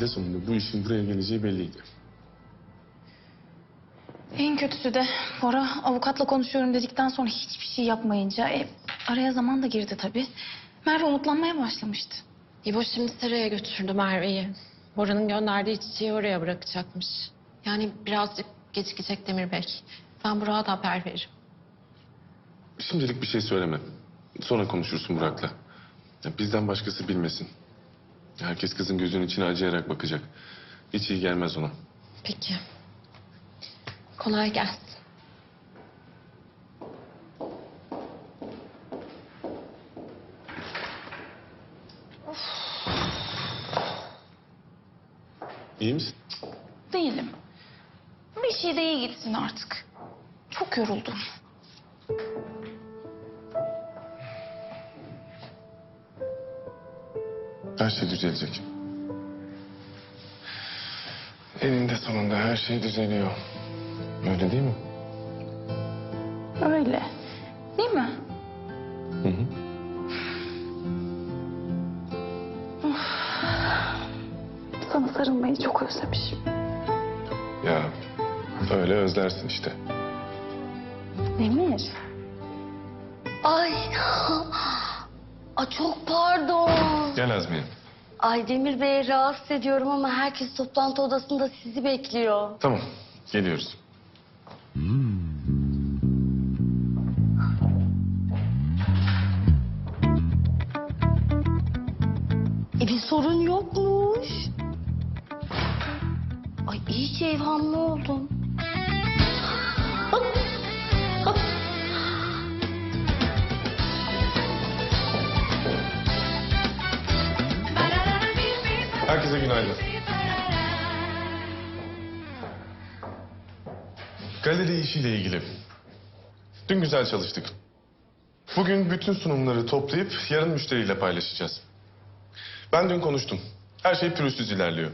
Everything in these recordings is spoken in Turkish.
de sonunda bu işin buraya geleceği belliydi. En kötüsü de Bora avukatla konuşuyorum dedikten sonra hiçbir şey yapmayınca e, araya zaman da girdi tabii. Merve umutlanmaya başlamıştı. İbo şimdi Seraya götürdü Merve'yi. Bora'nın gönderdiği çiçeği oraya bırakacakmış. Yani birazcık gecikecek Demir Bey. Ben Burak'a da haber veririm. Şimdilik bir şey söyleme. Sonra konuşursun Burak'la. Ya bizden başkası bilmesin. Herkes kızın gözünün içine acıyarak bakacak. Hiç iyi gelmez ona. Peki. Kolay gelsin. İyi misin? Değilim. Bir şey de iyi gitsin artık. Çok yoruldum. Her şey düzelecek. Eninde sonunda her şey düzeliyor. Öyle değil mi? Öyle. Değil mi? Hı hı. Sana sarılmayı çok özlemişim. Ya öyle özlersin işte. Demir. Ay. Ay çok pardon. Gel Azmiye. Ay Demir Bey'i rahatsız ediyorum ama herkes toplantı odasında sizi bekliyor. Tamam geliyoruz. E bir sorun yokmuş. Ay iyice evhamlı oldum. Günaydın. Galeri işiyle ilgili. Dün güzel çalıştık. Bugün bütün sunumları toplayıp yarın müşteriyle paylaşacağız. Ben dün konuştum. Her şey pürüzsüz ilerliyor.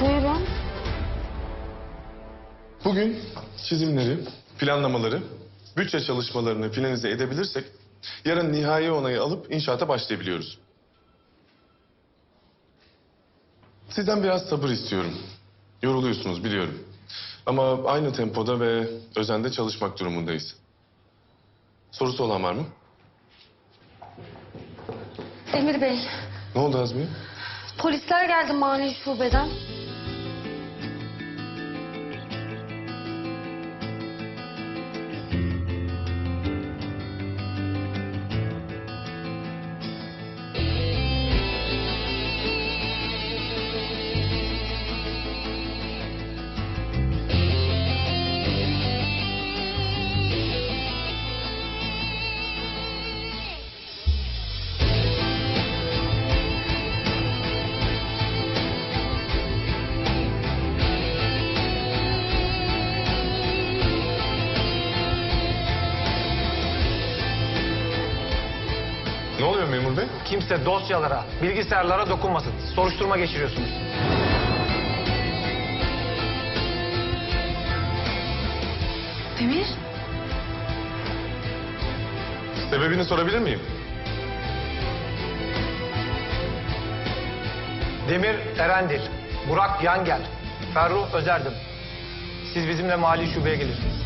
Buyurun. Bugün çizimleri, planlamaları, bütçe çalışmalarını finalize edebilirsek... ...yarın nihai onayı alıp inşaata başlayabiliyoruz. Sizden biraz sabır istiyorum. Yoruluyorsunuz biliyorum. Ama aynı tempoda ve özende çalışmak durumundayız. Sorusu olan var mı? Demir Bey, Ne oldu Azmi? polisler geldi mani şubeden. Memur bey? Kimse dosyalara, bilgisayarlara dokunmasın. Soruşturma geçiriyorsunuz. Demir. Sebebini sorabilir miyim? Demir Erendil, Burak Yangel, Ferruh Özerdim. Siz bizimle mali şubeye gelirsiniz.